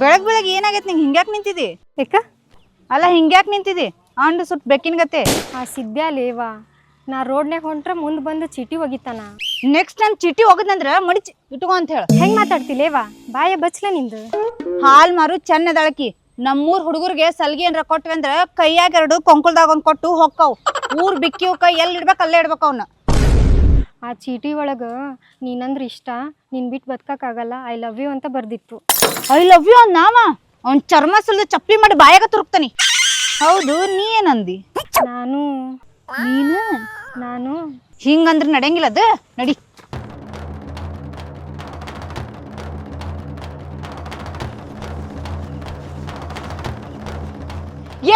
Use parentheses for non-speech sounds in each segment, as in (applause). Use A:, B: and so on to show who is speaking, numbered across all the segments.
A: ಬೆಳಗ್ ಬೆಳಗ್ ಏನಾಗೈತೆ ನಿಂಗೆ ಹಿಂಗ್ಯಾಕ್ ನಿಂತಿದಿ?
B: ಏಕ
A: ಅಲ್ಲ ಹಿಂಗ್ಯಾಕ್ ನಿಂತಿದಿ? ಅಂಡ್ ಸುಟ್ ಬೆಕ್ಕಿನ ಗತೆ.
B: ಆ ಸಿದ್ಯಾ ಲೇವಾ ನಾ ರೋಡ್ನ್ಯಾಗ ಹೊಂಟ್ರ ಮುಂದ್ ಬಂದು ಚೀಟಿ ಒಗಿತಾನ.
A: ನೆಕ್ಸ್ಟ್ ಟೈಮ್ ಚೀಟಿ ಹೋಗದಂದ್ರ ಮಡಿಚ್ ಇಟ್ಕೋ ಅಂತ ಹೇಳ.
B: ಹೆಂಗ್ ಮಾತಾಡ್ತಿ ಲೇವಾ? ಬಾಯ ಬಚ್ಲ ನಿಂದು.
A: ಹಾಲ್ ಮಾರು ಚೆನ್ನದಳಕಿ ನಮ್ಮೂರ್ ಹುಡುಗರಿಗೆ ಸಲ್ಗಿ ಏನ್ರ ಕೊಟ್ವಿ ಅಂದ್ರ ಕೈಯಾಗ ಎರಡು ಕೊಂಕಲ್ದಾಗ ಒಂದ್ ಕೊಟ್ಟು ಹೊಕ್ಕವ್. ಊರ್ ಬಿಕ್ಕಿವ್ಕ ಎಲ್ಲಿ ಇಡ್ಬೇಕು ಅಲ್ಲೇ ಇಡ್ಬೇಕು ಅವ್ನ.
B: ಆ ಚೀಟಿ ಒಳಗ ನೀನಂದ್ರ ಇಷ್ಟ ನೀನ್ ಬಿಟ್ಟು ಆಗಲ್ಲ ಐ ಲವ್ ಯು ಅಂತ ಬರ್ದಿತ್ತು.
A: ಐ ಲವ್ ಯು ಅಂದ್ ನಾವ ಅವ್ನ್ ಚರ್ಮ ಸುಲ್ದು ಚಪ್ಪಲಿ ಮಾಡಿ ಬಾಯಾಗ ತುರುಕ್ತಾನೆ. ಹೌದು ನೀ ಏನಂದಿ?
B: ನಾನು
A: ನೀನು
B: ನಾನು.
A: ಹಿಂಗಂದ್ರ ನಡೆಯಂಗಿಲ್ಲ ಅದು. ನಡಿ.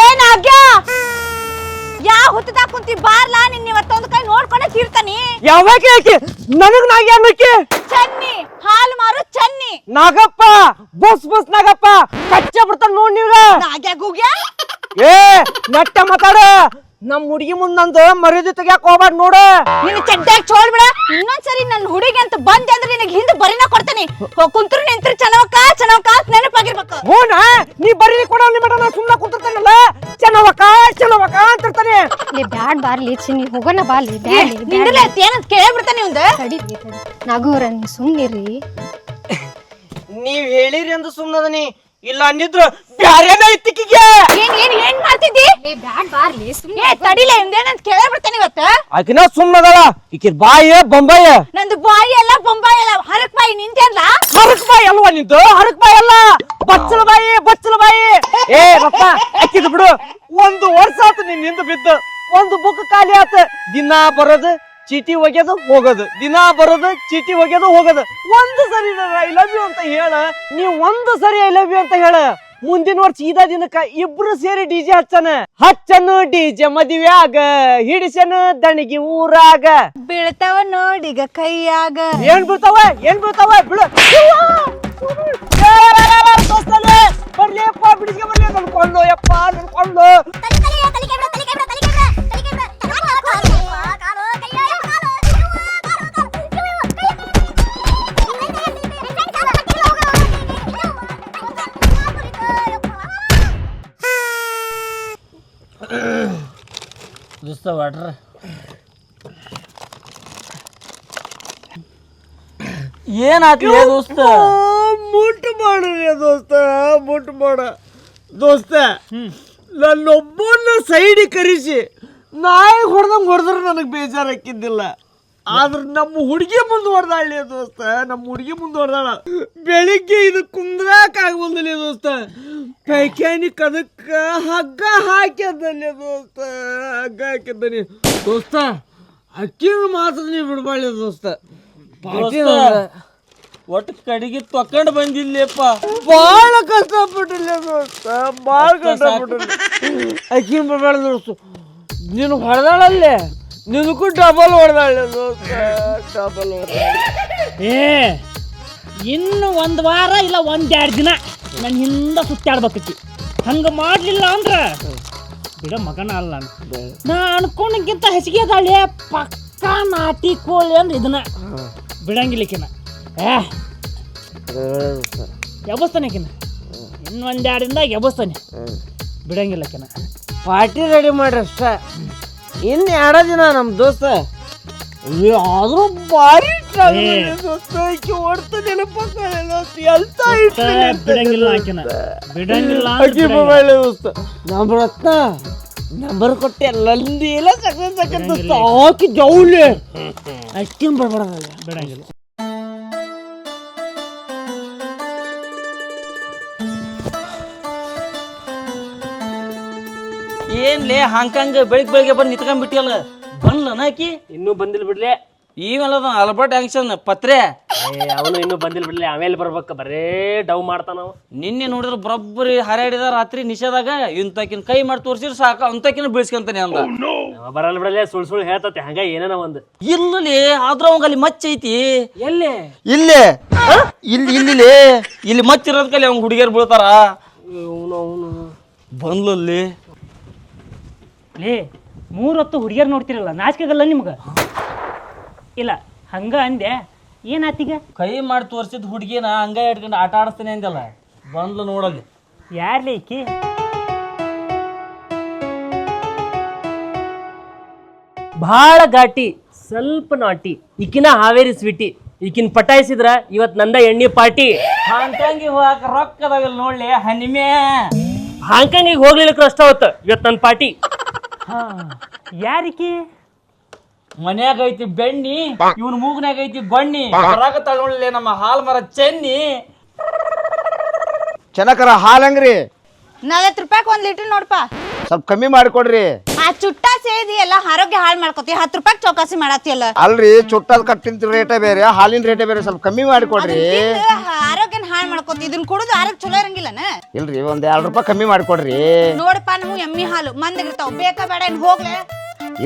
A: ಏನಾಗ್ಯ? ಯಾ ಹುತ್ತದಾಗ ಕುಂತಿ ಬಾರ್ಲಾ ನಿನ್ ಇವತ್ತೊಂದು ಕೈ ನೋಡ್ಕೊಂಡೆ ತೀರ್ತಾನಿ?
C: ಯಾವಾಗ ನನಗ್ ನಾಗ್ಯಾನಕ್ಕೆ
A: ಚನ್ನಿ.
C: ನಾಗಪ್ಪ ಬಸ್ ಬಸ್ ನಾಗಪ್ಪ ಕಚ್ಚ ಬಿಡ್ತಾನ ನೋಡ್ ನೀವ
A: ನಾಗ್ಯಾ ಗುಗ್ಯಾ
C: ಏ ನೆಟ್ಟ ಮಾತಾಡ. ನಮ್ ಹುಡುಗಿ ಮುಂದ್ ನಂದು ಮರ್ಯಾದೆ ತೆಗಿಯಕ್ ಹೋಗ್ಬಾರ್ದು ನೋಡ.
A: ನಿನ್ನ ಚಡ್ಡಾಗ ಚೋಳ್ ಬಿಡ. ಇನ್ನೊಂದ್ಸರಿ ನನ್ನ ಹುಡುಗಿ ಅಂತ ಬಂದೆ ಅಂದ್ರೆ ನಿನಗೆ ಹಿಂದೆ ಬರಿನ ಕೊಡ್ತೇನೆ. ಕುಂತ್ರು ನಿಂತ್ರು ಚೆನ್ನವಕ್ಕ ಚೆನ್ನವಕ್ಕ ಅಂತ ನೆನಪಾಗಿರ್ಬೇಕು.
C: ಹೂನ? ನೀ ಬರೀ ಕೊಡ ಮೇಡಮ್ ನಾನು ಸುಮ್ಮನೆ ಕುಂತಿರ್ತಾನಲ್ಲ? ಚೆನ್ನವಕ್ಕ ಚೆನ್ನವಕ್ಕ ಅಂತಿರ್ತಾನೆ.
B: ನೀ ಬ್ಯಾಡ್ ಬಾರ್ಲಿ ಚಿನ್ನಿ ಹೋಗೋಣ ಬಾರ್ಲಿ ಬ್ಯಾಡ್ಲಿ
A: ನಿಂದ್ರಲ್ಲ ಐತಿ ಏನಂತ ಕೇಳ್ಬಿಡ್ತಾನೆ ಇವಂದ.
B: ತಡೀರಿ ತಡಿ ನಾಗೂರ
C: ನೀವ್ ಹೇಳಿರಿ ಅಂದ ಸುಮ್ಮನದನಿ ಇಲ್ಲ ಅಂದಿದ್ರು ಬ್ಯಾರೇನ ಇತ್ತಿಕ್ಕಿಗೆ?
A: ಏನ್ ಏನ್ ಏನ್ ಮಾಡ್ತಿದ್ದಿ?
B: ಏ ಬ್ಯಾಡ್ ಬಾರ್ಲಿ
A: ಏ ತಡಿಲ ಹಿಂದೇನಂತ ಕೇಳ್ಬಿಡ್ತಾನೆ ಇವತ್ತ?
C: ಆಕಿನ ಸುಮ್ಮನದಳ ಈಕಿರ್ ಬಾಯಿ ಬೊಂಬಾಯಿ.
A: ನಂದು ಬಾಯಿ ಎಲ್ಲ ಬೊಂಬಾಯಿ ಎಲ್ಲ ಹರಕ್ ಬಾಯಿ ನಿಂತೇನ್ಲ
C: ಹರಕ್ ಬಾಯಿ ಅಲ್ವಾ ನಿಂತು ಹರಕ್ ಬಾಯಿ ಅಲ್ಲ. ಬಚ್ಚಲ ಬಾಯಿ ಬಚ್ಚಲ ಬಾಯಿ. ಏ ರಪ್ಪ ಅಕ್ಕಿದ್ ಬಿಡು. ಒಂದು ವರ್ಷ ಆತು ನಿನ್ ನಿಂದು ಬಿದ್ದು. ಒಂದು ಬುಕ್ ಖಾಲಿ ಆತ. ದಿನ ಬರೋದು ಚೀಟಿ ಒಗೆದು ಹೋಗೋದು. ದಿನ ಬರೋದು ಚೀಟಿ ಒಗೆದು ಹೋಗೋದು. ಒಂದು ಸರಿ ಐ ಲವ್ ಯು ಅಂತ ಹೇಳ. ನೀವು ಒಂದು ಸರಿ ಐ ಲವ್ ಯು ಅಂತ ಹೇಳ. ಮುಂದಿನ ವರ್ಷ ಇದ ದಿನಕ್ಕ ಇಬ್ರು ಸೇರಿ ಡಿ ಜೆ ಹಚ್ಚನ. ಹಚ್ಚನು ಡಿಜೆ ಮದುವೆಯಾಗ ಹಿಡಿಸನು ದಣಿಗಿ ಊರಾಗ.
A: ಬೀಳ್ತಾವ ನೋಡಿಗ ಕೈಯಾಗ.
C: ಏನ್ ಬೀಳ್ತಾವ ಏನ್ ಬೀಳ್ತಾವ ಬಿಡು ಬರ್ಲಿಯಪ್ಪ ಬಿಡಿಸ್ಕೆ ಬರ್ಲಿ ನನ್ಕೊಂಡು ಯಪ್ಪ ನನ್ಕೊಂಡು
D: ದೋಸ್ತ ವಾಟ್ರ ಏನಾತ್ಲಿ ದೋಸ್ತ?
C: ಮುಟ್ಟು ಮಾಡ್ರಿ ದೋಸ್ತ ಮುಟ್ಟು ಮಾಡ. ದೋಸ್ತ ನನ್ನೊಬ್ಬನ ಸೈಡ್ ಕರೆಸಿ ನಾಯಿ ಹೊಡೆದಂಗೆ ಹೊಡೆದ್ರೆ ನನಗೆ ಬೇಜಾರು ಹಾಕಿದ್ದಿಲ್ಲ. ಆದ್ರೆ ನಮ್ಮ ಹುಡುಗಿ ಮುಂದೆ ಹೊಡೆದಾಳಿ ದೋಸ್ತ ನಮ್ಮ ಹುಡುಗಿ ಮುಂದೆ ಹೊಡೆದಾಳ ಬೆಳಿಗ್ಗೆ ಇದು ಕುಂದ್ರಾಕ್ ಆಗ್ಬೋದಿಲ್ಲ ದೋಸ್ತ. ಪೈಕ್ಯಾನಿಕ್ ಅದಕ್ಕೆ ಹಗ್ಗ ಹಾಕಿದ್ದಲ್ಲಿ ದೋಸ್ತ ಹಗ್ಗ ಹಾಕಿದ್ದಾನೆ ದೋಸ್ತ ಅಕ್ಕಿನ ಮಾತ್ರ ನೀವು ಬಿಡಬಾಳಿ ದೋಸ್ತ.
D: ಒಟ್ಟು ಕಡೆಗೆ ತೊಕೊಂಡ್ ಬಂದಿಲ್ಲಪ್ಪ
C: ಬಾಳ ಕಷ್ಟಪಟ್ಟಿಲ್ಲ ದೋಸ್ತ ಬಾಳ ಕಷ್ಟಪಟ್ಟಿಲ್ಲ ಅಕ್ಕಿನ ಬಿಡ್ಬಾಳ ದೋಸ್ತ. ನೀನು ಹೊಡೆದಾಳಲ್ಲೇ? ನಿನಗೂ ಡಬಲ್ ಹೊಡೆದಾಳೆ ಡಬಲ್
E: ಏ ಇನ್ನು ಒಂದು ವಾರ ಇಲ್ಲ ಒಂದೆರಡು ದಿನ ನನ್ನ ಹಿಂದೆ ಸುತ್ತಾಡ್ಬೇಕೈತಿ. ಹಂಗೆ ಮಾಡಲಿಲ್ಲ ಅಂದ್ರೆ ಬಿಡ ಮಗನ ಅಲ್ಲ ನಾನು. ನಾ ಅನ್ಕೊಂಡಕ್ಕಿಂತ ಹೆಚ್ಚಿಗೆ ಅದಾಳೆ ಪಕ್ಕ ನಾಟಿ ಕೋಳಿ ಅಂದ್ರೆ ಇದನ್ನ. ಬಿಡಂಗಿಲ್ಲಕಿನ ಏ ಎಬಸ್ತಾನೆಕಿನ ಇನ್ನು ಒಂದೆರಡು ದಿನದಾಗ ಬಿಡಂಗಿಲ್ಲ ಬಿಡಂಗಿಲ್ಲಕಿನ
C: ಪಾರ್ಟಿ ರೆಡಿ ಮಾಡ್ರಿ ಅಷ್ಟ. ಇನ್ನು ಎರಡ ದಿನ ನಮ್ಮ ದೋಸ್ತ. ಆದ್ರೂ ಭಾರಿ
E: ಬಿಡಂಗಿಲ್ಲ ಆಕಿನ. ಬಿಡಂಗಿಲ್ಲ
C: ನಂಬರ್ ಕೊಟ್ಟೆ ಲಂದಿ ಎಲ್ಲ ಸಕನ್ ಸಕನ್ ಆಕಿ
E: ಬಿಡಂಗಿಲ್ಲ.
D: ಏನ್ಲೇ ಹಾಂಕಾಂಗ್ ಬೆಳಿಗ್ಗೆ ಬೆಳಿಗ್ಗೆ ಬಂದು ನಿತ್ಕೊಂಡ್ಬಿಟ್ಟಿಯಲ್ಲ? ಬಂದ್ಲನ ಆಕಿ?
F: ಇನ್ನೂ ಬಂದಿಲ್ಲ ಬಿಡ್ಲೆ.
D: ಈವೆಲ್ಲ ಅಲ್ಬರ್ಟ್ ಆಂಕ್ಷನ್ ಪತ್ರೆ?
F: ಏ ಅವನು ಇನ್ನೂ ಬಂದಿಲ್ಲ ಬಿಡ್ಲೆ. ಆಮೇಲೆ ಬರ್ಬೇಕ ಬರೇ ಡವ್ ಮಾಡ್ತಾನ ಅವ.
D: ನಿನ್ನೆ ನೋಡಿದ್ರೆ ಬರೊಬ್ಬರಿ ಹರಡಿದ ರಾತ್ರಿ ನಿಷೇಧಾಗ ಇಂತಕಿನ ಕೈ ಮಾಡಿ ತೋರ್ಸಿದ್ರೆ ಸಾಕು ಅಂತಕಿನ ಬೀಳ್ಸ್ಕೊಂತಾನೆ ಅಂದ.
F: ಅವ ಬರಲ್ಲ ಬಿಡಲೆ ಸುಳ್ ಸುಳ್ ಹೇಳ್ತತೆ ಹಂಗ ಏನೇನ ಒಂದು.
D: ಇಲ್ಲಲಿ ಆದ್ರ ಅವಂಗ ಅಲ್ಲಿ ಮಚ್ಚ ಐತಿ.
F: ಎಲ್ಲಿ?
D: ಇಲ್ಲಿ. ಇಲ್ಲಿ ಇಲ್ಲಿ ಇಲ್ಲಿ ಮಚ್ಚಿರೋದ್ ಕಲಿ ಅವ್ನ ಹುಡುಗಿಯರ್ ಬೀಳ್ತಾರ.
F: ಅವನು ಅವನು.
D: ಬಂದ್ಲಲ್ಲಿ.
E: ಲೇ ಮೂರು ಹೊತ್ತು ನೋಡ್ತೀರಲ್ಲ ನೋಡ್ತಿರಲ್ಲ ನಾಚಿಕೆಗಲ್ಲ ನಿಮ್ಗೆ? ಇಲ್ಲ ಹಂಗ ಅಂದೆ ಏನಾತೀಗ
D: ಕೈ ಮಾಡಿ ತೋರಿಸಿದ ಹುಡುಗಿನ ಹಂಗ ಇಟ್ಕೊಂಡು ಆಟ ಆಡಿಸ್ತಾನೆ ಅಂದಲ್ಲ ಬಂದ್ಲು ನೋಡಲ್ಲಿ.
E: ಯಾರ್ಲಿ ಈಕಿ?
F: ಭಾಳ ಘಾಟಿ ಸ್ವಲ್ಪ ನಾಟಿ. ಈಕಿನ ಹಾವೇರಿ ಸ್ವೀಟಿ. ಈಕಿನ ಪಟಾಯಿಸಿದ್ರ ಇವತ್ ನಂದ ಎಣ್ಣೆ ಪಾರ್ಟಿ.
D: ಹಾಂಕಾಂಗಿ ಹೋಗಾಕ ರೊಕ್ಕ ಅದಾವಿಲ್ಲ ನೋಡ್ಲಿ ಹನಿಮೆ.
F: ಹಾಂಕಾಂಗಿಗೆ ಹೋಗ್ಲಿಕ್ಕೆ ಅಷ್ಟ ಅವತ್ತು ಇವತ್ ನನ್ನ ಪಾರ್ಟಿ.
E: ಯಾರಿಕಿ?
D: ಮನ್ಯಾಗ ಐತಿ ಬೆಣ್ಣಿ ಇವನ್ ಮೂಗ್ನಾಗ ಐತಿ ಬಣ್ಣಿ. ಹೊರಗ ತಗೊಳ್ಳಿ ನಮ್ಮ ಹಾಲ್ ಮರ ಚೆನ್ನಿ.
C: ಚೆನ್ನಕರ ಹಾಲ್ ಹೆಂಗ್ರಿ?
A: ನಲವತ್ತು ರೂಪಾಯಿ ಒಂದ್ ಲೀಟರ್ ನೋಡ್ಪ.
C: ಸ್ವಲ್ಪ ಕಮ್ಮಿ ಮಾಡ್ಕೊಡ್ರಿ.
A: ಆ ಚುಟ್ಟ ಸೇದಿ ಎಲ್ಲ ಆರೋಗ್ಯ ಹಾಳು ಮಾಡ್ಕೋತಿ. ಹತ್ತು ರೂಪಾಯಿ ಚೌಕಾಸಿ ಮಾಡತ್ತಿಯಲ್ಲ
C: ಅಲ್ರಿ ಚುಟ್ಟದ ಕಟ್ಟಿನ ರೇಟೇ ಬೇರೆ ಹಾಲಿನ ರೇಟೇ ಬೇರೆ ಸ್ವಲ್ಪ ಕಮ್ಮಿ ಮಾಡಿಕೊಡ್ರಿ.
A: ಹಾಳು ಮಾಡ್ಕೋತಿ ಇದನ್ನ ಕುಡಿದು ಆರೋಗ್ಯ ಚಲೋ ಇರಂಗಿಲ್ಲನ?
C: ಇಲ್ರಿ ಒಂದ್ ಎರಡು ರೂಪಾಯಿ ಕಮ್ಮಿ ಮಾಡ್ಕೊಡ್ರಿ.
A: ನೋಡಪ್ಪ ನಮಗ್ ಎಮ್ಮಿ ಹಾಲು ಮಂದಿಗಿರ್ತಾವ ಬೇಕಾ ಬೇಡ ಏನ್ ಹೋಗ್ಲೆ?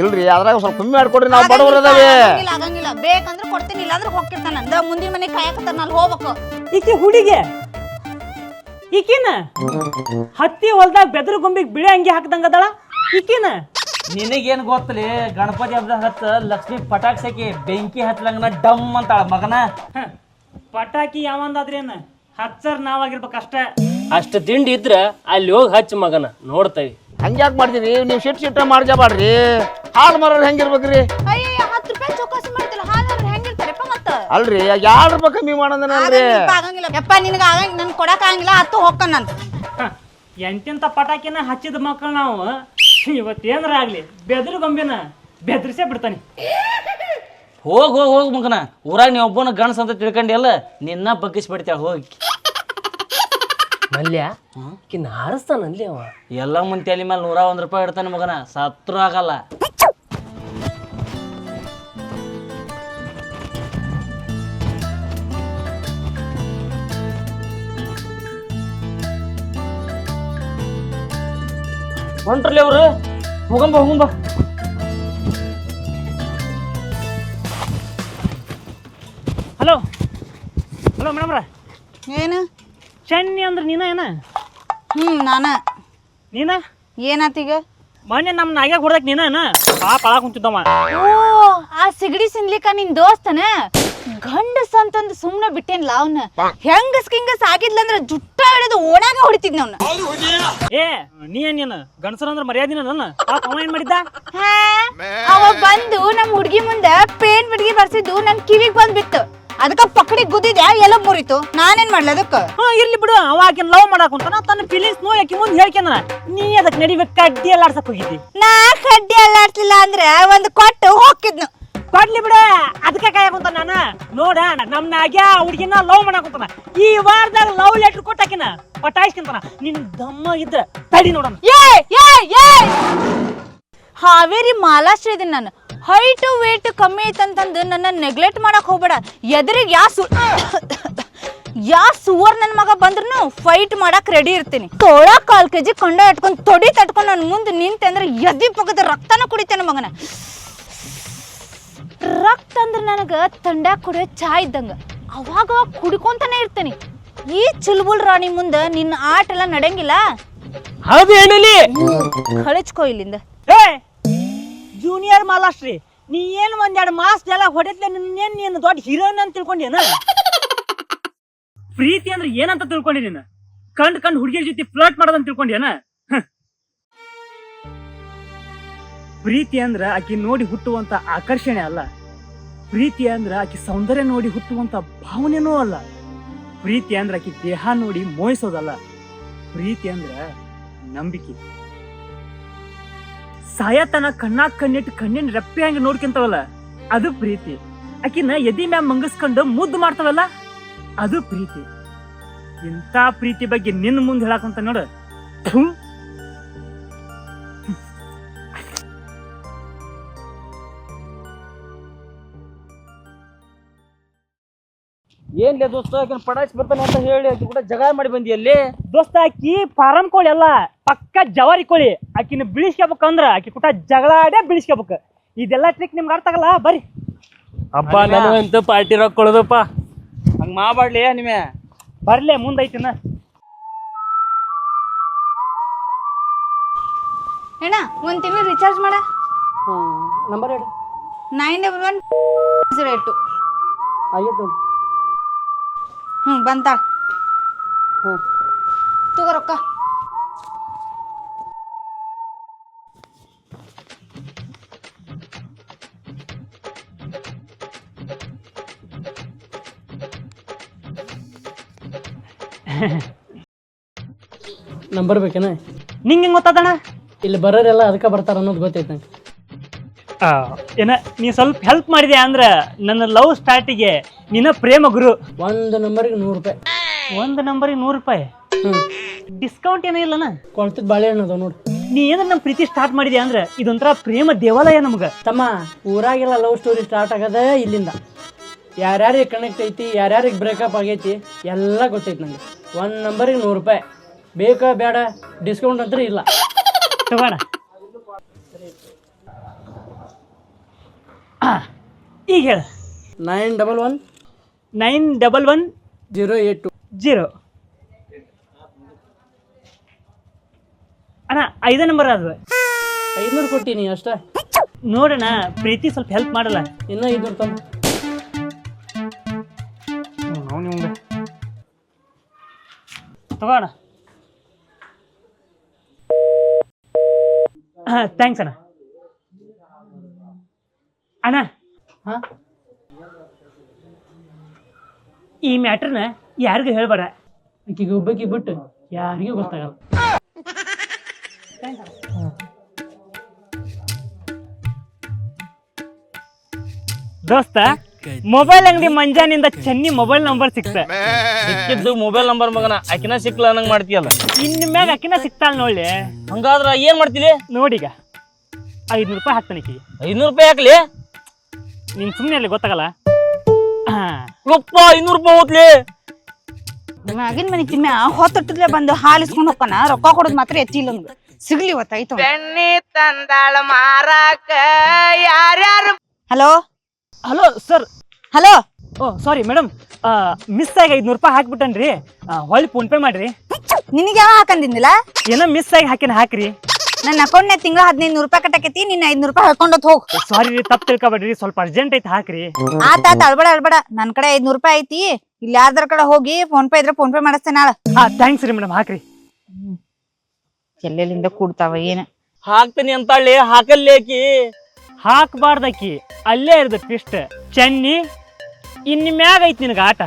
C: ಇಲ್ರಿ ಅದ್ರಾಗ ಸ್ವಲ್ಪ ಕಮ್ಮಿ ಮಾಡ್ಕೊಡ್ರಿ ನಾವು ಬಡವ್ರ ಅದಾವೆ.
A: ಆಗಂಗಿಲ್ಲ ಆಗಂಗಿಲ್ಲ ಬೇಕಂದ್ರೆ ಕೊಡ್ತೀನಿ ಇಲ್ಲಾಂದ್ರೆ ಹೋಗ್ತಿರ್ತಾನ. ನಂದ ಮುಂದಿನ ಮನೆ ಕಾಯಕತ್ತಾನ ಅಲ್ಲಿ ಹೋಗ್ಬೇಕು.
E: ಈಕಿ ಹುಡುಗಿ? ಈಕಿನ? ಹತ್ತಿ ಹೊಲ್ದಾಗ ಬೆದ್ರ ಗೊಂಬಿಗೆ ಬಿಳಿ ಅಂಗಿ ಹಾಕ್ದಂಗ ಅದಾಳ. ಈಕಿನ?
D: ನಿನಗೇನು ಗೊತ್ತಲಿ ಗಣಪತಿ ಹಬ್ಬದ ಹತ್ತ ಲಕ್ಷ್ಮಿ ಪಟಾಕ್ಸಕಿ ಬೆಂಕಿ ಹತ್ಲಂಗನ ಡಮ್ ಅಂತಾಳ ಮಗನ.
E: ಹ, ಪಟಾಕಿ ಯಾವಂದಾದ್ರೇನ? ಹಚ್ಚರ್ ನಾವಾಗಿರ್ಬೇಕು ಅಷ್ಟ.
F: ಅಷ್ಟು ತಿಂಡಿ ಇದ್ರೆ ಅಲ್ಲಿ ಹೋಗಿ ಹಚ್ಚ ಮಗನ ನೋಡ್ತೇವಿ.
C: ಹಂಗ್ಯಾಕ್ ಮಾಡ್ತೀರಿ ನೀವು ಶಿಟ್ ಸಿಟ್ಟ ಮಾಡ್ಜಾಬಾಡ್ರಿ ಹಾಲು ಮರ ಹೆಂಗಿರ್ಬೇಕ್ರಿ?
A: ಅಯ್ಯ ಹತ್ತು ರೂಪಾಯಿ ಚೌಕಾಸಿ ಮಾಡ್ತಿಲ್ಲ ಹಾಲು ಅಂದ್ರೆ ಹೆಂಗಿರ್ತಾರಪ್ಪ ಮತ್ತ?
C: ಅಲ್ರಿ ಎರಡ್ ರೂಪಾಯಿ ಕಮ್ಮಿ
A: ಆಗಂಗಿಲ್ಲಪ್ಪ, ಆಗಂಗಿಲ್ಲ. ಯಪ್ಪ ನಿನಗ ಆಗಂಗ ನನ್ ಕೊಡಕ್ ಆಗಂಗಿಲ್ಲ ಹತ್ತು ಹೋಗ್ತಾನ ನಾನು.
E: ಹ, ಎಂತೆಂತ ಪಟಾಕಿನ ಹಚ್ಚಿದ ಮಕ್ಕಳು ನಾವು ಇವತ್ತೇನ್ರ ಆಗ್ಲಿ ಬೆದ್ರ ಗೊಂಬಿನ ಬೆದ್ರಿಸೇ ಬಿಡ್ತಾನೆ.
D: ಹೋಗ್ ಹೋಗ್ ಹೋಗ್ ಮಗನ ಊರಾಗ ನೀ ಒಬ್ಬನ ಗಣಸ್ ಅಂತ ತಿಳ್ಕೊಂಡಿಯಲ್ಲ ನಿನ್ನ ಬಗ್ಗಿಸಿ ಬಿಡ್ತಾಳ ಹೋಗಿ.
F: ಮಲ್ಯ? ಈಕಿನ ಹಾರಿಸ್ತಾನಲ್ಲಿ ಅವ.
D: ಎಲ್ಲ ಮುಂದೆ ತಲೆ ಮೇಲೆ ನೂರ ಒಂದು ರೂಪಾಯಿ ಇಡ್ತಾನೆ ಮಗನ. ಸತ್ರು ಆಗಲ್ಲ. ಹೊಂಟ್ರಲಿ ಅವ್ರು? ಹೋಗಂಬ ಹೋಗಂಬ
E: ಹಲೋ? ಹಲೋ ಮೇಡಮ್ರ?
A: ಏನು?
E: ಚೆನ್ನಿ ಅಂದ್ರೆ ನೀನ ಏನ?
A: ಹ್ಮ್ ನಾನ.
E: ನೀನ?
A: ಏನಾತೀಗ
E: ಮೊನ್ನೆ ನಮ್ಮ ನಾಗ್ಯಾಗ ಹೊಡ್ದಕ್ ನೀನ ಏನ? ಪಾಪ ಅಳ ಕುಂತಿದ್ದವ.
A: ಓ ಆ ಸಿಗಡಿ ಸಿನ್ಲಿಕ್ಕ ನಿನ್ ದೋಸ್ತನ? ಗಂಡಸ್ ಅಂತಂದು ಸುಮ್ನೆ ಬಿಟ್ಟೇನ್ಲ ಅವ್ನ. ಹೆಂಗಸ್ ಕಿಂಗಸ್ ಆಗಿದ್ಲಂದ್ರ ಜುಟ್ಟ ಹಿಡಿದು ಓಣಾಗ ಹೊಡಿತಿದ್ನ ಅವ್ನ.
E: ಏ ನೀ ಏನ್ ನೀನು? ಗಂಡಸರ ಅಂದ್ರೆ ಮರ್ಯಾದಿನ ನನ್ನ ಪಾಪ ಅವ ಏನ್ ಮಾಡಿದ್ದ?
A: ಹಾ, ಅವ ಬಂದು ನಮ್ ಹುಡ್ಗಿ ಮುಂದೆ ಪೇನ್ ಬಿಡ್ಗಿ ಬರ್ಸಿದ್ದು ನನ್ ಕಿವಿಗ್ ಬಂದ್ ಬಿತ್ತು ಅದಕ್ಕ ಪಕಡಿ ಗುದ್ದಿದ್ಯಾ? ಎಲ್ಲ ಮುರಿತು. ನಾನೇನ್ ಮಾಡ್ಲಿ ಅದಕ್ಕ?
E: ಹಾ ಇರ್ಲಿ ಬಿಡು. ಅವ ಆಕಿನ ಲವ್ ಮಾಡಕ್ ತನ್ನ ಫೀಲಿಂಗ್ಸ್ ನೋ ಯಾಕೆ ಮುಂದೆ ಹೇಳ್ಕೊಂಡ ನೀ ಅದಕ್ಕೆ ನಡಿಬೇಕು ಕಡ್ಡಿ ಎಲ್ಲಾಡ್ಸಕ್ ಹೋಗಿದ್ದಿ.
A: ನಾ ಕಡ್ಡಿ ಅಲ್ಲಾಡ್ಲಿಲ್ಲ ಅಂದ್ರೆ ಒಂದ್ ಕೊಟ್ಟು ಹೋಗಿದ್ನು
E: ಕೊಡ್ಲಿ ಬಿಡ. ಅದಕ್ಕೆ ಕಾಯಕುಂತ ನಾನ? ನೋಡ ನಮ್ ನಾಗ್ಯ ಹುಡುಗಿನ ಲವ್ ಮಾಡಕ್ ಕುಂತಾನ. ಈ ವಾರದಾಗ ಲವ್ ಲೆಟರ್ ಕೊಟ್ಟಾಕಿನ ಪಟಾಯಿಸ್ಕೊಂತಾನ. ನಿನ್ ದಮ್ಮ ಇದ್ರ ತಡಿ ನೋಡಣ.
A: ಏ ಏ ಏ ಹಾವೇರಿ ಮಾಲಾಶ್ರೀ ಇದೀನಿ ನಾನು. ಹೈಟು ವೇಟ್ ಕಮ್ಮಿ ಐತಂತಂದು ನನ್ನ ನೆಗ್ಲೆಕ್ಟ್ ಮಾಡಕ್ ಹೋಗ್ಬೇಡ. ಎದುರಿಗೆ ಯಾ ಸು ಯಾ ಸುವರ್ ನನ್ನ ಮಗ ಬಂದ್ರು ಫೈಟ್ ಮಾಡಕ್ ರೆಡಿ ಇರ್ತೀನಿ. ತೋಳ ಕಾಲ್ ಕೆಜಿ ಕೊಂಡ ಇಟ್ಕೊಂಡು ತೊಡಿ ತಟ್ಕೊಂಡು ನನ್ನ ಮುಂದೆ ನಿಂತೆ ಅಂದ್ರೆ ಎದಿ ಪಕ್ಕದ ರಕ್ತನ ಕುಡಿತೇನೆ ಮಗನ. ರಕ್ತ ಅಂದ್ರೆ ನನಗೆ ತಂಡ ಕುಡಿಯೋ ಚಾ ಇದ್ದಂಗ. ಅವಾಗ ಕುಡ್ಕೊಂತಾನೆ ಇರ್ತೀನಿ. ಈ ಚಿಲ್ಬುಲ್ ರಾಣಿ ಮುಂದೆ ನಿನ್ನ ಆಟ ಎಲ್ಲ ನಡೆಯಂಗಿಲ್ಲ
F: ಹೌದು
A: ಕಳಿಸ್ಕೊ ಇಲ್ಲಿಂದ.
E: ಜೂನಿಯರ್ ಮಾಲಾಶ್ರೀ ನೀ ಏನ್ ಒಂದೆರಡು ಮಾಸ್ ಎಲ್ಲ ಹೊಡೆದ್ಲೆ ನಿನ್ನೇನ್ ನೀನು ದೊಡ್ಡ ಹೀರೋನ್ ಅಂತ ತಿಳ್ಕೊಂಡೇನ ಪ್ರೀತಿ ಅಂದ್ರೆ ಏನಂತ ತಿಳ್ಕೊಂಡಿ ನೀನು? ಕಂಡ್ ಕಂಡ್ ಹುಡುಗಿಯ ಜೊತೆ ಫ್ಲರ್ಟ್ ಮಾಡೋದಂತ ತಿಳ್ಕೊಂಡೇನ. ಪ್ರೀತಿ ಅಂದ್ರ ಆಕಿ ನೋಡಿ ಹುಟ್ಟುವಂತ ಆಕರ್ಷಣೆ ಅಲ್ಲ. ಪ್ರೀತಿ ಅಂದ್ರ ಆಕಿ ಸೌಂದರ್ಯ ನೋಡಿ ಹುಟ್ಟುವಂತ ಭಾವನೆನೂ ಅಲ್ಲ. ಪ್ರೀತಿ ಅಂದ್ರ ಆಕಿ ದೇಹ ನೋಡಿ ಮೋಯಿಸೋದಲ್ಲ ಪ್ರೀತಿ ಅಂದ್ರ ನಂಬಿಕೆ. ಸಾಯತನ ಕಣ್ಣಾಗ ಕಣ್ಣಿಟ್ಟು ಕಣ್ಣಿನ ರೆಪ್ಪೆ ಹಂಗೆ ನೋಡ್ಕೊಂತವಲ್ಲ, ಅದು ಪ್ರೀತಿ. ಆಕಿನ ಎದಿ ಮ್ಯಾಮ್ ಮಂಗಸ್ಕೊಂಡು ಮುದ್ದು ಮಾಡ್ತವಲ್ಲ ಅದು ಪ್ರೀತಿ. ಇಂಥ ಪ್ರೀತಿ ಬಗ್ಗೆ ನಿನ್ನ ಮುಂದೆ ಹೇಳಕಂತ ನೋಡು.
D: ಏನ್ಲೇ ದೋಸ್ತ ಆಕಿನ ಪಟಾಕ್ಸಿ ಬರ್ತಾನೆ ಅಂತ ಹೇಳಿ ಆಕಿ ಕೂಡ ಜಗ ಮಾಡಿ ಬಂದಿ ಅಲ್ಲಿ
E: ದೋಸ್ತ ಆಕಿ ಫಾರಂ ಕೋಳಿ ಅಲ್ಲ ಪಕ್ಕ ಜವಾರಿ ಕೋಳಿ. ಆಕಿನ ಬಿಳಿಸ್ಕೋಬೇಕಂದ್ರ ಆಕಿ ಕೂಡ ಜಗಳ ಆಡೇ ಬಿಳಿಸ್ಕೋಬೇಕು. ಇದೆಲ್ಲ ಟ್ರಿಕ್ ನಿಮ್ಗೆ ಅರ್ಥ ಆಗಲ್ಲ? ಬರ್ರಿ.
F: ಅಪ್ಪ ನನಗಂತೂ ಪಾರ್ಟಿ ರೊಕ್ಕ ಕೊಡೋದಪ್ಪ?
D: ಹಂಗ ಮಾಡಬಾಡ್ಲಿ ನಿಮೆ?
E: ಬರ್ಲಿ ಮುಂದೈತಿನ
A: ಏನ ಒಂದ್ ತಿಂಗಳು ರಿಚಾರ್ಜ್ ಮಾಡ.
F: ನಂಬರ್ ಹೇಳಿ.
A: Nine double one zero eight two
F: ಆಗೈತೆ ನೋಡಿ
A: ಹ್ಞೂ ಬಂತ
G: ಹ್ಞೂ
A: ತಗೋ ರೊಕ್ಕ.
G: ನಂಬರ್ ಬೇಕೇನ?
E: ನಿಂಗೆ ಹೆಂಗೆ ಗೊತ್ತಾದಣ
G: ಇಲ್ಲಿ ಬರೋರೆಲ್ಲ ಅದಕ್ಕೆ ಬರ್ತಾರ ಅನ್ನೋದು ಗೊತ್ತೈತೆ ನಂಗೆ.
E: ಏನ ನೀ ಸ್ವಲ್ಪ ಹೆಲ್ಪ್ ಮಾಡಿದೆ ಅಂದ್ರೆ ನನ್ನ ಲವ್ ಸ್ಟಾರ್ಟಿಗೆ ನಿನ್ನ ಪ್ರೇಮ ಗುರು.
G: ಒಂದು ನಂಬರಿಗೆ ನೂರು ರೂಪಾಯಿ.
E: ಒಂದು ನಂಬರಿಗೆ ನೂರು ರೂಪಾಯಿ? ಡಿಸ್ಕೌಂಟ್ ಏನೂ ಇಲ್ಲನ?
G: ಕೊಳ್ತದ ಬಾಳೆಹಣ್ಣು ಅದಾವ ನೋಡು.
E: ನೀ ಏನಾರ ನಮ್ಮ ಪ್ರೀತಿ ಸ್ಟಾರ್ಟ್ ಮಾಡಿದ್ಯಾ ಅಂದ್ರೆ ಇದೊಂಥರ ಪ್ರೇಮ ದೇವಾಲಯ ನಮ್ಗೆ.
G: ತಮ್ಮ ಊರಾಗೆಲ್ಲ ಲವ್ ಸ್ಟೋರಿ ಸ್ಟಾರ್ಟ್ ಆಗದ ಇಲ್ಲಿಂದ. ಯಾರ್ಯಾರಿಗೆ ಕನೆಕ್ಟ್ ಐತಿ ಯಾರ್ಯಾರಿಗೆ ಬ್ರೇಕಪ್ ಆಗೈತಿ ಎಲ್ಲ ಗೊತ್ತೈತಿ ನಂಗೆ. ಒಂದು ನಂಬರಿಗೆ ನೂರು ರೂಪಾಯಿ. ಬೇಕಾ ಬೇಡ ಡಿಸ್ಕೌಂಟ್ ಅಂತ ಇಲ್ಲ.
E: ತಗೋಣ. (coughs) ಈಗ ಹೇಳ.
G: Nine double one
E: nine double one
G: zero eight two
E: zero ಅಣ್ಣ ಐದೇ ನಂಬರ್ ಅದು.
G: ಐದುನೂರು ಕೊಟ್ಟೀನಿ ಅಷ್ಟೇ.
E: ನೋಡೋಣ ಪ್ರೀತಿ ಸ್ವಲ್ಪ ಹೆಲ್ಪ್ ಮಾಡಲ್ಲ.
G: ಇನ್ನೂ ಐದುನೂರು ತಮ್ಮ
E: ತಗೋಣ ಹಾಂ ಥ್ಯಾಂಕ್ಸ್ ಅಣ್ಣ. ಅಣ್ಣ
G: ಹಾಂ?
E: ಈ ಮ್ಯಾಟ್ರನ್ನ ಯಾರಿಗೂ ಹೇಳ್ಬೇಡ.
G: ಆಕಿಗೆ ಒಬ್ಬಾಕಿ ಬಿಟ್ಟು ಯಾರಿಗೂ ಗೊತ್ತಾಗಲ್ಲ.
E: ದೋಸ್ತ ಮೊಬೈಲ್ ಅಂಗಡಿ ಮಂಜಾನಿಂದ ಚೆನ್ನಿ ಮೊಬೈಲ್ ನಂಬರ್ ಸಿಕ್ತ.
D: ಸಿಕ್ಕಿದ್ದು ಮೊಬೈಲ್ ನಂಬರ್ ಮಗನ. ಆಕಿನ ಸಿಕ್ಲ ನಂಗೆ ಮಾಡ್ತೀಯಲ್ಲ.
E: ಇನ್ ಮ್ಯಾಗ ಅಕಿನ ಸಿಕ್ತಾಳ ನೋಡಿ
D: ಹಂಗಾದ್ರ ಏನ್ ಮಾಡ್ತೀರಿ
E: ನೋಡಿಗ ಐದ್ನೂರು ರೂಪಾಯಿ ಹಾಕ್ತಾನೆ
D: ಐದ್ನೂರು ರೂಪಾಯಿ ಹಾಕ್ಲಿ?
E: ನಿನ್ ಸುಮ್ಮನೆ ಅಲ್ಲಿ ಗೊತ್ತಾಗಲ್ಲ. ಹಾ
D: ಯಪ್ಪ ಐನೂರು ರೂಪಾಯಿ ಹೋತ್ಲಿ
A: ಮ್ಯಾಗಿನ ಮನೆ ತಿಮ್ಮ ಹೊತ್ತೊಟ್ಟದ್ಲೆ ಬಂದು ಹಾಲಿಸ್ಕೊಂಡು ಇಸ್ಕೊಂಡು ಹೋಗ್ತಾನ ರೊಕ್ಕ ಕೊಡೋದು ಮಾತ್ರ ಎತ್ತಿಲ್ಲ ನಮ್ಗೆ ಸಿಗ್ಲಿ ಇವತ್ತಾಯ್ತು ಹಲೋ?
E: Hello sir.
A: ಹಲೋ?
E: ಓ ಸಾರಿ ಮೇಡಮ್ ಮಿಸ್ ಆಗಿ ಐದ್ನೂರು ರೂಪಾಯಿ ಹಾಕ್ಬಿಟ್ಟನ್ರಿ. ಆ, ಹೊಳ್ಳಿ ಫೋನ್ ಪೇ ಮಾಡ್ರಿ.
A: ನಿನಗೆ ಯಾವ ಹಾಕಂದಿದ್ದಿಲ್ಲ
E: ಏನೋ ಮಿಸ್ ಆಗಿ ಹಾಕಿನ ಹಾಕ್ರಿ.
A: ನನ್ನ ಅಕೌಂಟ್ನಾಗ ತಿಂಗಳ ಹದಿನೈದು ನೂರು ರೂಪಾಯಿ ಕಟ್ಟಕೈತಿ ನಿನ್ನ ಐದ್ನೂರು ರೂಪಾಯಿ ಹಾಕೊಂಡೋತ್ ಹೋಗ್.
E: ಸಾರಿ ರೀ ತಪ್ಪು ತಿಳ್ಕೊಬೇಡ್ರಿ ಸ್ವಲ್ಪ ಅರ್ಜೆಂಟ್ ಐತೆ ಹಾಕ್ರಿ.
A: ಆತ ಆತ ಅಳ್ಬೇಡ ಅಳ್ಬೇಡ. ನನ್ ಕಡೆ ಐದ್ನೂರು ರೂಪಾಯಿ ಐತಿ. ಇಲ್ಲಿ ಯಾರ್ದಾರ ಕಡೆ ಹೋಗಿ ಫೋನ್ ಪೇ ಇದ್ರೆ ಫೋನ್ ಪೇ ಮಾಡಿಸ್ತೇನೆ ನಾಳೆ.
E: ಹಾ ಥ್ಯಾಂಕ್ಸ್ ರೀ ಮೇಡಮ್ ಹಾಕ್ರಿ.
A: ಎಲ್ಲೆಲ್ಲಿಂದ ಕೂಡ್ತಾವ ಏನ?
D: ಹಾಕ್ತೀನಿ ಅಂತಾಳಿ ಹಾಕಲ್ಲೇಕಿ? ಆಕಿ
E: ಹಾಕ್ಬಾರ್ದಕ್ಕಿ ಅಲ್ಲೇ ಇರ್ದ ಪಿಸ್ಟ್ ಚೆನ್ನಿ ಇನ್ ಮ್ಯಾಗ ಐತಿ ನಿನಗೆ ಆಟ.